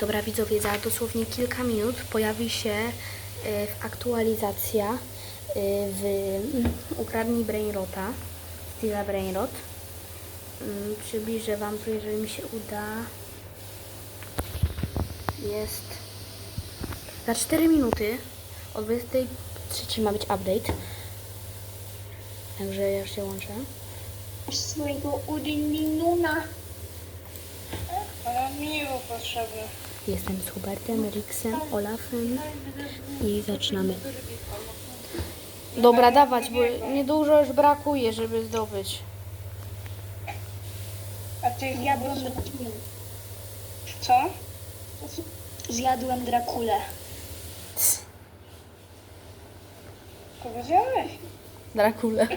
Dobra widzowie, za dosłownie kilka minut pojawi się e, aktualizacja e, w mm, Ukradnij Brainrota, Steela Brainrot. Mm, Przybliżę Wam to, jeżeli mi się uda. Jest za 4 minuty o 23 ma być update. Także ja się łączę. swojego Udinina. Ale miło potrzebny. Jestem z Hubertem, Rixem, Olafem i zaczynamy. Dobra, dawać, bo niedużo już brakuje, żeby zdobyć. A ty Zjadłem. Drakulę. Co? Zjadłem Drakulę. Powiedziałeś? Drakule.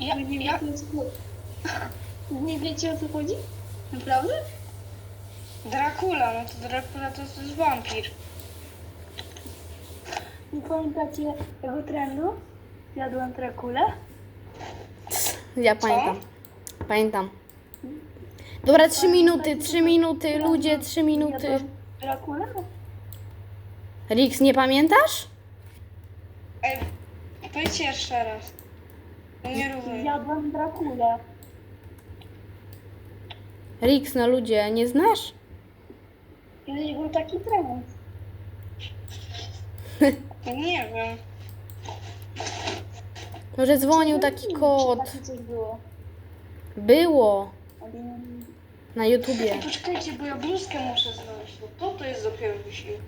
Ja, Nie ja, Nie wiecie o co chodzi? Naprawdę? Dracula, no to Dracula to, jest wampir. Nie pamiętacie tego trendu? Zjadłem Drakulę. Ja pamiętam. Pamiętam. Dobra, trzy minuty, trzy minuty, ludzie, trzy minuty. Drakulę? Rix, nie pamiętasz? Ej, powiedz jeszcze raz. Nie rozumiem. Zjadłem Drakulę. Rix, no ludzie, nie znasz? Kiedyś był taki trend. Nie wiem. Może dzwonił taki kot. Takie coś było. Było. Ale nie- Na YouTubie. Ej, poczekajcie, bo ja bluzkę muszę znaleźć. To to jest dopiero wysiłek.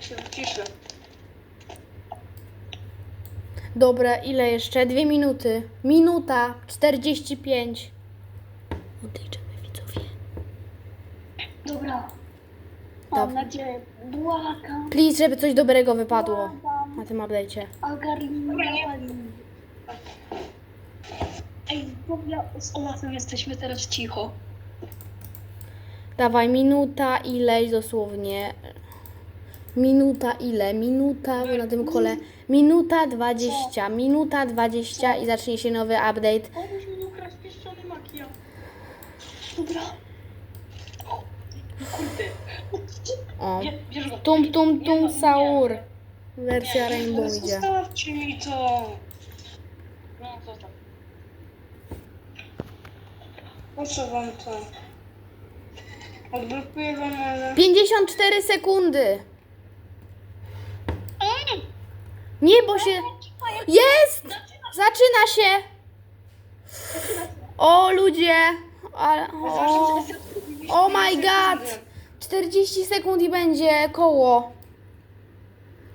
Się wyciszę. Dobra, ile jeszcze? Dwie minuty. Minuta 45. Odejdziemy widzowie. Dobra. Mam Dobra. nadzieję. Błagam. Please, żeby coś dobrego wypadło na tym update'cie. Agarina. Ej, bo ja z Olafem jesteśmy teraz cicho. Dawaj, minuta ileś dosłownie. Minuta ile? Minuta, bo na tym kole. Minuta 20, minuta 20 i zacznie się nowy update. Pomóż mi ukraść pieszczony makijaż. Dobra. Kurde. O. Tum tum tum saur. Wersja Rainbow idzie. Zostawcie mi to. No, co tam? Po co wam to? Odblokuję wam, ale... 54 sekundy. Nie, bo się. Jest! Zaczyna się! O ludzie! Ale, o, oh my god! 40 sekund i będzie koło.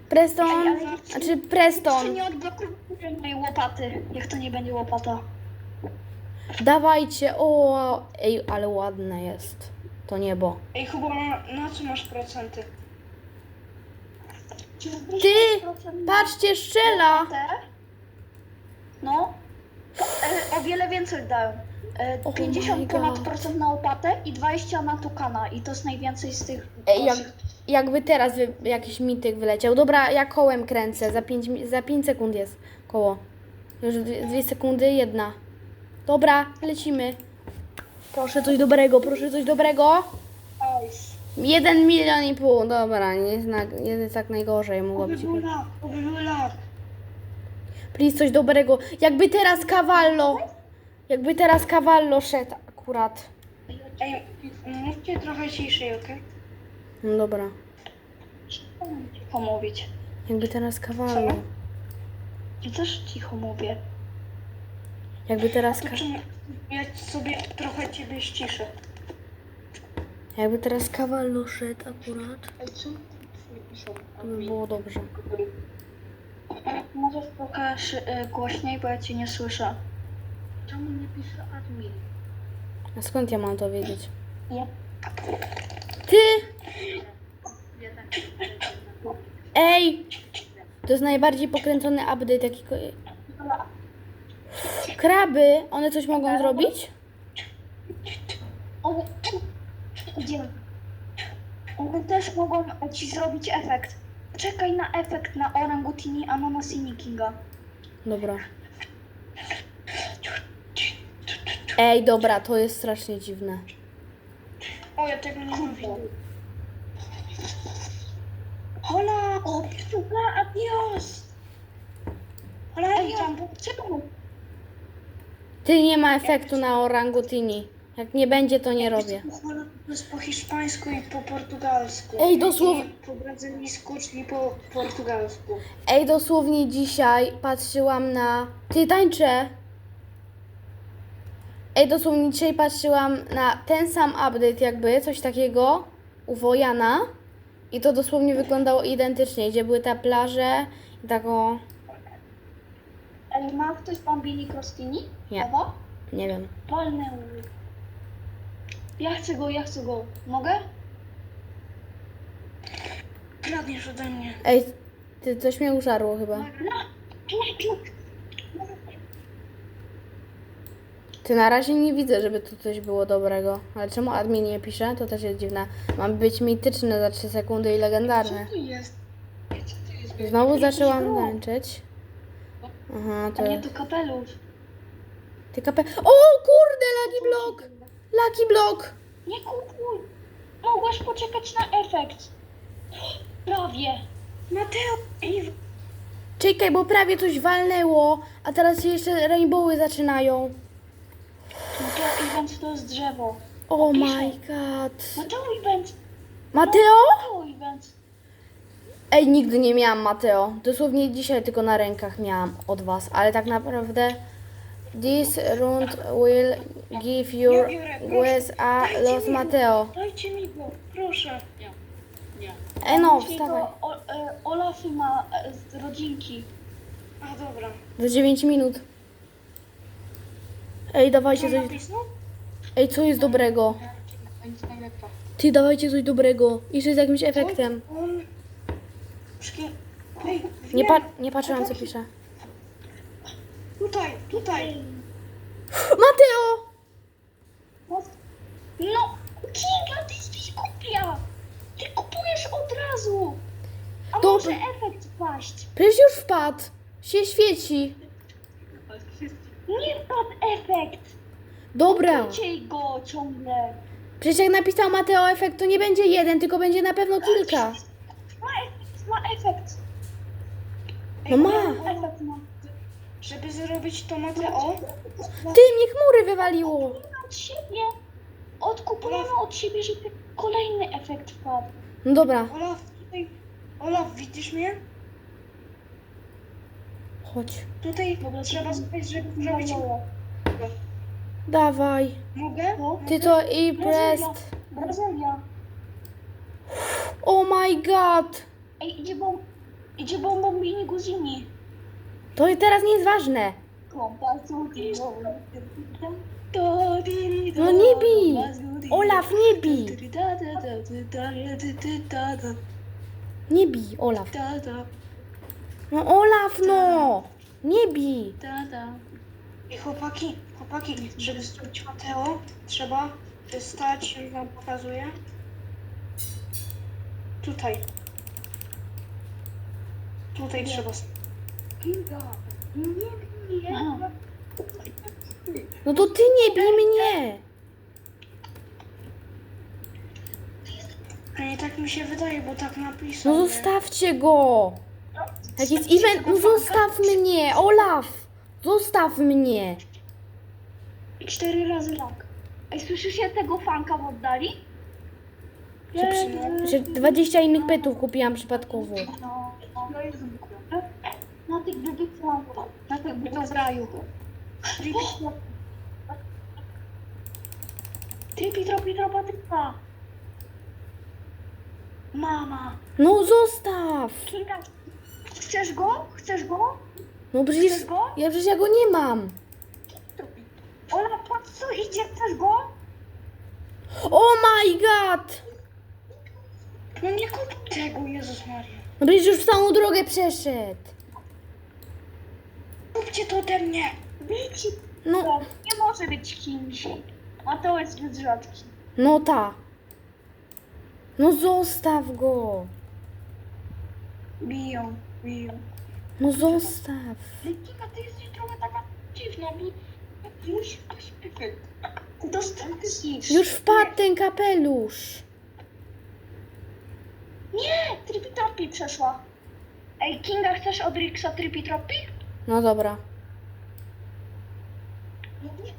Preston, znaczy Czy Preston. nie mojej łopaty, jak to nie będzie łopata? Dawajcie, o, ej, ale ładne jest to niebo. Ej, chyba na, co masz procenty? Ty, patrzcie, strzela! No, e, o wiele więcej dają. E, Oh 50 my ponad procent na łopatę i 20 na tukana i to jest najwięcej z tych Ej, jak, jakby teraz wy, jakiś mityk wyleciał. Dobra, ja kołem kręcę, za 5 za pięć sekund jest koło. Już 2 sekundy, jedna. Dobra, lecimy. Proszę coś dobrego, proszę coś dobrego. Ice. Jeden milion i pół, dobra, nie jest, na, nie jest tak najgorzej, mogła być. Please, coś dobrego. Jakby teraz Cavallo, jakby teraz Cavallo szedł akurat. Ej, mówcie trochę ciszej, okej? No dobra, Cicho mówić. jakby teraz Cavallo. Ja też cicho mówię. Jakby teraz, To ka- czym ja sobie trochę ciebie ściszę. jakby teraz Cavallo szedł akurat, Ej, piszą? to by było dobrze. Możesz pokaż e, głośniej, bo ja cię nie słyszę. Czemu nie pisze admin? A skąd ja mam to wiedzieć? Ja. Ty! Ej! To jest najbardziej pokręcony update, jaki... Kraby, one coś mogą zrobić? One, też mogą ci zrobić efekt. Czekaj na efekt na orangutini, ananas i Kinga. Dobra. Ej, dobra, to jest strasznie dziwne. O, ja tego nie mówię. Hola! O, Hola, adios! Hola, Ej, adios! tam- Czemu? Ty nie ma efektu na orangutini. Jak nie będzie, to nie robię. Hola to jest po hiszpańsku i po portugalsku. Ej, dosłownie- I po brazylijsku, czyli po portugalsku. Ej, dosłownie dzisiaj patrzyłam na. Ty tańczę! Ej, dosłownie dzisiaj patrzyłam na ten sam update, jakby coś takiego u Wojana. I to dosłownie wyglądało identycznie, gdzie były te plaże i taką. Ej, ma ktoś bambini crostini? Nie. Ewa? Nie wiem. Palnę. Ja chcę go, ja chcę go. Mogę? Kradniesz ode mnie. Ej, ty coś mnie użarło chyba. Na, na, Ty na razie nie widzę, żeby tu coś było dobrego. Ale czemu admin nie pisze? To też jest dziwne. Mam być mityczny za 3 sekundy i legendarny. Co tu jest? Co tu jest? Znowu zaczęłam tańczyć. Aha, A to... nie, to kapelusz. Ty kapę... O kurde, Lucky Block! Lucky Block! Nie kupuj! Mogłaś poczekać na efekt. Prawie. Mateo! Ej, Czekaj, bo prawie coś walnęło, a teraz się jeszcze rainbowy zaczynają. No to event to jest drzewo. Oh my god. Mateo event. Mateo? Mateo event. Ej, nigdy nie miałam Mateo. Dosłownie dzisiaj tylko na rękach miałam od was, ale tak naprawdę this round will give your guess a los Mateo. dajcie mi go, proszę. Nie. Nie. Ej no, Czyli wstawaj. e, Olafy ma e, z rodzinki. A dobra. Za 9 minut. Ej, dawajcie Co coś. Ej, co jest dobrego? Ty, dawajcie coś dobrego. Jeszcze z jakimś efektem. Nie, pa nie patrzyłam, co pisze. Tutaj, tutaj. Mateo! No, Kinga, ty jesteś głupia! Ty kupujesz od razu! A Dobra. może efekt paść? Przecież już wpadł. Się świeci. Nie wpadł efekt! Dobra. Ciej go ciągle! Przecież jak napisał Mateo efekt, to nie będzie jeden, tylko będzie na pewno kilka. Ma efekt, ma efekt! No ma. Efekt ma. Żeby zrobić to Mateo, Ty, mnie chmury wywaliło. Od siebie! Odkupujemy od siebie, żeby kolejny efekt wpadł. No dobra, Olaf, tutaj... Olaf, widzisz mnie? Chodź. Tutaj Dobra, trzeba zrobić, żeby zrobić... Dawaj. Mogę? No. Ty to i prest. Brazylia. Oh my god. Ej, idzie bom... Idzie bombini guzini. To i teraz nie jest ważne. No nie bij. Olaf, nie bij. Nie bij, Olaf. No Olaf, no. Nie bij. I chłopaki, chłopaki, żeby zrobić Mateo, trzeba stać, już wam pokazuję. Tutaj. Tutaj trzeba stać. Aha. No to ty nie bij mnie. A nie tak mi się wydaje, bo tak napisał. No nie? zostawcie go. Jak jest event, no zostaw mnie. Olaf. Zostaw mnie. Cztery razy lak. Ej, słyszycie tego fanka w oddali? Że, przy, że 20 innych pytów kupiłam przypadkowo. No, no jest Na tych drugich flankach. Na tych drugich raju. Tripi, tropi, tropa, tripa. Mama. No zostaw. Kinga, chcesz go? Chcesz go? No przecież, Chcesz go? ja przecież ja go nie mam. Ola, patrz co idzie, chcesz go? Oh my god. No nie kup tego, Jezus Maria. No przecież już całą drogę przeszedł. Kupcie to ode mnie. Widzicie, No, nie może być kimś. A to jest zbyt rzadki. no ta. No zostaw go. Biją, biją. No zostaw. Kinga, ty jesteś trochę taka dziwna, bo musi ktoś stracisz. Już wpadł ten kapelusz. Nie, Trippy Trappy przeszła. Ej, Kinga, chcesz od Rixa Trippy Trappy? No dobra. No nie.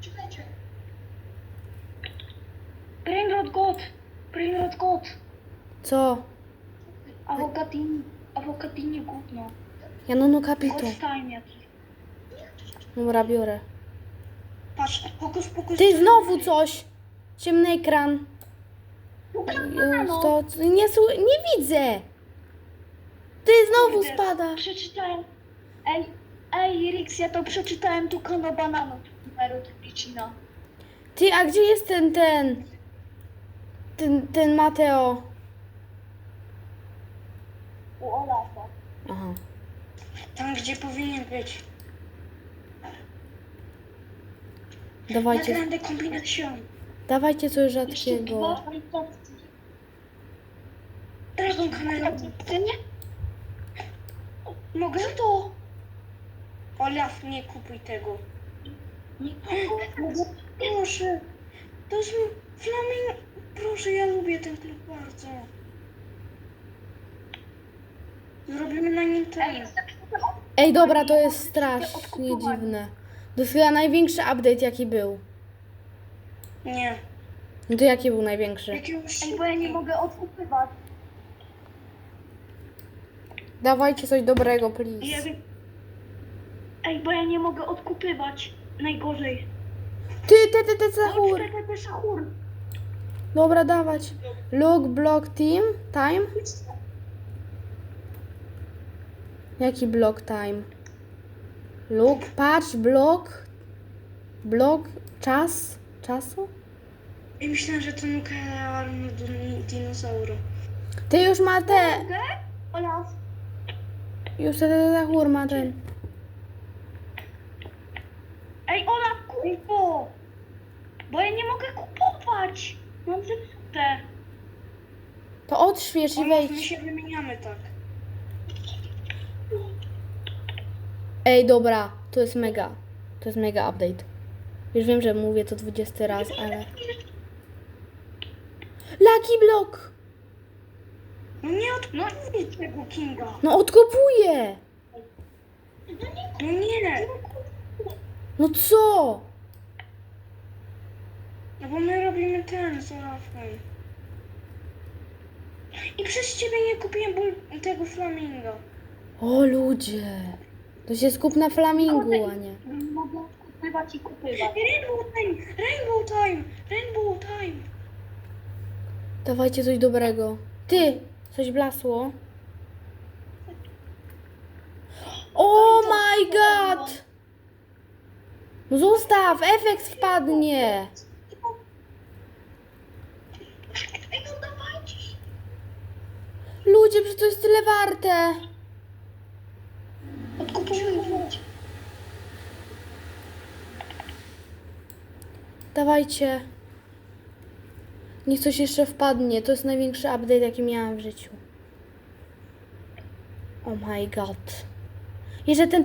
Czekajcie. Brainrot God. Brainrot God. Co? Awokadini. Awokadini gówno. Ja no no jakiś. Dobra, biorę. Patrz, hokus pokus. Ty znowu coś! Ciemny ekran. No, to nie, nie widzę. Ty znowu Kurde, spada. Przeczytałem. Ej, ej, Rix, ja to przeczytałem tu kono bananu. Numeru. Ty, a gdzie jest ten, ten? Ten, ten Mateo. U Olafa. Aha. Tam, gdzie powinien być. Na Dawajcie, grande kombinacją. dawajcie coś Jeszcze rzadkiego. Dragon Camera. Ty nie? Mogę to? Olaf, nie kupuj tego. Nie. Proszę. To jest flaming. Proszę, ja lubię ten klub bardzo. Zrobimy na nim ten. jestem Ej, dobra, to jest strasznie dziwne. To jest chyba największy update, jaki był. Nie. No to jaki był największy? Jakiegoś Ej, bo ja nie mogę odkupywać. Dawajcie coś dobrego, please. Wiem. Ej, bo ja nie mogę odkupywać. Najgorzej. Ty, ty, ty, ty, Sahur. Sahur. Dobra, dawać. Look, block, team, time. Jaki block time? Look, patrz, block. Block, czas, czasu? I myślałem, że to nuklearny din- dinozaur. Ty już ma te? Olaf. już te, te, Sahur ma ten. Ej, Olaf, kup to. Bo ja nie mogę kupować. Mam zepsute. To odśwież i Olaf, my wejdź. się wymieniamy tak. Ej, dobra, to jest mega. To jest mega update. Już wiem, że mówię to 20 raz, ale... Lucky block! No nie odkupuj tego Kinga. No odkopuję! No nie. No co? No bo my robimy ten z Olafem. I przez ciebie nie kupiłem tego flamingo. O ludzie! To się skup na flamingu, a nie. Nie mogę odkupywać i kupywać. Rainbow time! Rainbow time! Rainbow time! Dawajcie coś dobrego. Ty! Coś blasło. Oh my god! No zostaw! Efekt wpadnie! Ludzie, przecież to jest tyle warte! Dawajcie. Niech coś jeszcze wpadnie. To jest największy update, jaki miałam w życiu. Oh my god. Jeszcze ten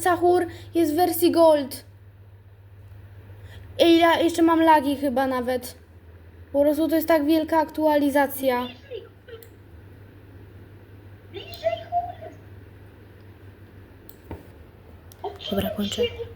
Sahur jest w wersji gold. I ja jeszcze mam lagi chyba nawet. Po prostu to jest tak wielka aktualizacja. Bliżej, chór. Dobra, kończę.